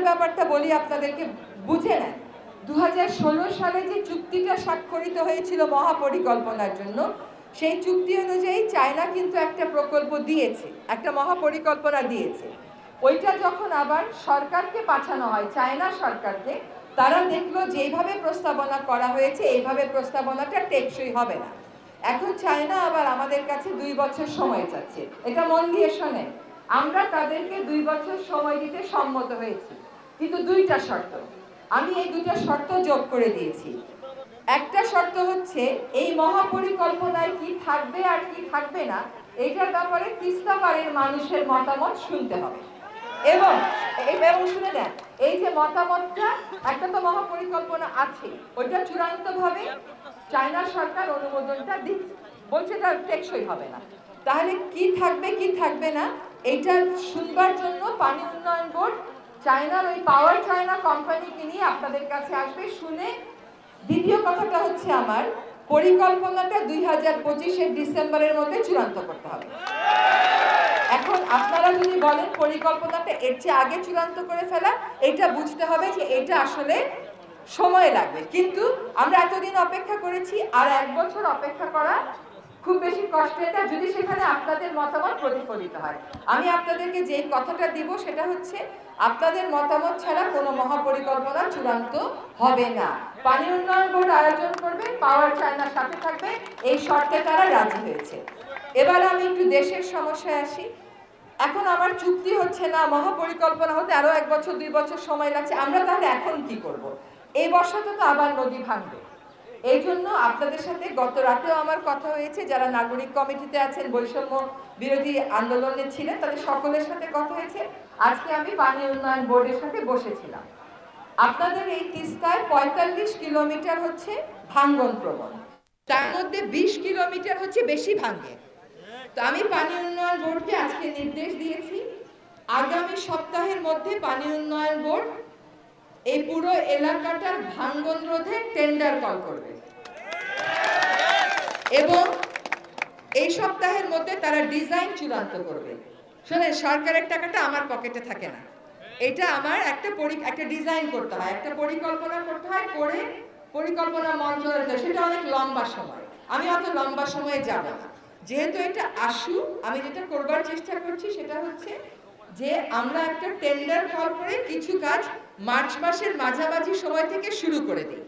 চায়নার ব্যাপারটা বলি, আপনাদেরকে বুঝে নেন। দু হাজার ষোলো সালে যে চুক্তিটা স্বাক্ষরিত হয়েছিল মহাপরিকল্পনার জন্য, সেই চুক্তি অনুযায়ী চায়না কিন্তু একটা প্রকল্প দিয়েছে, একটা মহাপরিকল্পনা দিয়েছে। ওইটা যখন আবার সরকারকে পাঠানো হয়, চায়না সরকারকে, তারা দেখল যেভাবে প্রস্তাবনা করা হয়েছে, এইভাবে প্রস্তাবনাটা টেকসই হবে না। এখন চায়না আবার আমাদের কাছে দুই বছর সময় চাচ্ছে। এটা মন দিয়ে শোনে আমরা তাদেরকে দুই বছর সময় দিতে সম্মত হয়েছি। কিন্তু দুইটা শর্ত। আমি এই দুইটা শর্ত যোগ করে দিয়েছি। একটা শর্ত হচ্ছে, এই মহাপরিকল্পনায় কি থাকবে আর কি থাকবে না, এইটার ব্যাপারে তিস্তা পাড়ের মানুষের মতামত শুনতে হবে। এবং এবং শুনে দেন এই যে মতামতটা, একটা তো মহাপরিকল্পনা আছে, ওইটা চূড়ান্তভাবে চায়না সরকার অনুমোদনটা দিচ্ছে। বলছে এটা টেকসই হবে না। তাহলে কি থাকবে কি থাকবে না, এইটা শুনবার জন্য পানি উন্নয়ন বোর্ড চায়নার ওই পাওয়ার চায়না কোম্পানিকে নিয়ে আপনাদের কাছে আসবে। শুনে দ্বিতীয় কথাটা হচ্ছে আমার, পরিকল্পনাটা দুই হাজার পঁচিশের ডিসেম্বরের মধ্যে চূড়ান্ত করতে হবে। এখন আপনারা যদি বলেন পরিকল্পনাটা এর চেয়ে আগে চূড়ান্ত করে ফেলা, এটা বুঝতে হবে যে এটা আসলে সময় লাগবে। কিন্তু আমরা এতদিন অপেক্ষা করেছি, আর এক বছর অপেক্ষা করা খুব বেশি কষ্টের না যদি সেখানে আপনাদের মতামত প্রতিফলিত হয়। আমি আপনাদেরকে যেই কথাটা দিব সেটা হচ্ছে, আপনাদের মতামত ছাড়া কোনো মহাপরিকল্পনা চূড়ান্ত হবে না। পানি উন্নয়ন বোর্ড আয়োজন করবে, পাওয়ার চায়নার সাথে থাকবে, এই শর্তে তারা রাজি হয়েছে। এবার আমি একটু দেশের সমস্যায় আসি। এখন আমার চুক্তি হচ্ছে না, মহাপরিকল্পনা হতে আরও এক বছর, দুই বছর সময় লাগছে, আমরা তাহলে এখন কি করব। এই বর্ষাতে তো আবার নদী ভাঙবে। এই জন্য আপনাদের সাথে গত রাতেও আমার কথা হয়েছে, যারা নাগরিক কমিটিতে আছেন, বৈষম্য বিরোধী আন্দোলনে ছিলেন, তাদের সকলের সাথে কথা হয়েছে। আজকে আমি পানি উন্নয়ন বোর্ডের সাথে বসেছিলাম। আপনাদের এই তিস্তায় পঁয়তাল্লিশ কিলোমিটার হচ্ছে ভাঙ্গন প্রবণ। তার মধ্যে বিশ কিলোমিটার হচ্ছে বেশি ভাঙ্গে। তো আমি পানি উন্নয়ন বোর্ডকে আজকে নির্দেশ দিয়েছি, আগামী সপ্তাহের মধ্যে পানি উন্নয়ন বোর্ড এই পুরো এলাকাটার ভাঙ্গন রোধে টেন্ডার কল করবে। এবং এই সপ্তাহের মধ্যে তারা ডিজাইন চূড়ান্ত করবে। শোনেন সরকারের টাকাটা আমার পকেটে থাকে না। এটা আমার একটা একটা ডিজাইন করতে হয়, একটা পরিকল্পনা করতে হয়, করে পরিকল্পনা মন্ত্রণালয় সেটা অনেক লম্বা সময়। আমি অত লম্বা সময়ে যাব না। যেহেতু এটা আশু, আমি যেটা করবার চেষ্টা করছি, সেটা হচ্ছে যে আমরা একটা টেন্ডার কল করে কিছু কাজ মার্চ মাসের মাঝামাঝি সময় থেকে শুরু করে দিই।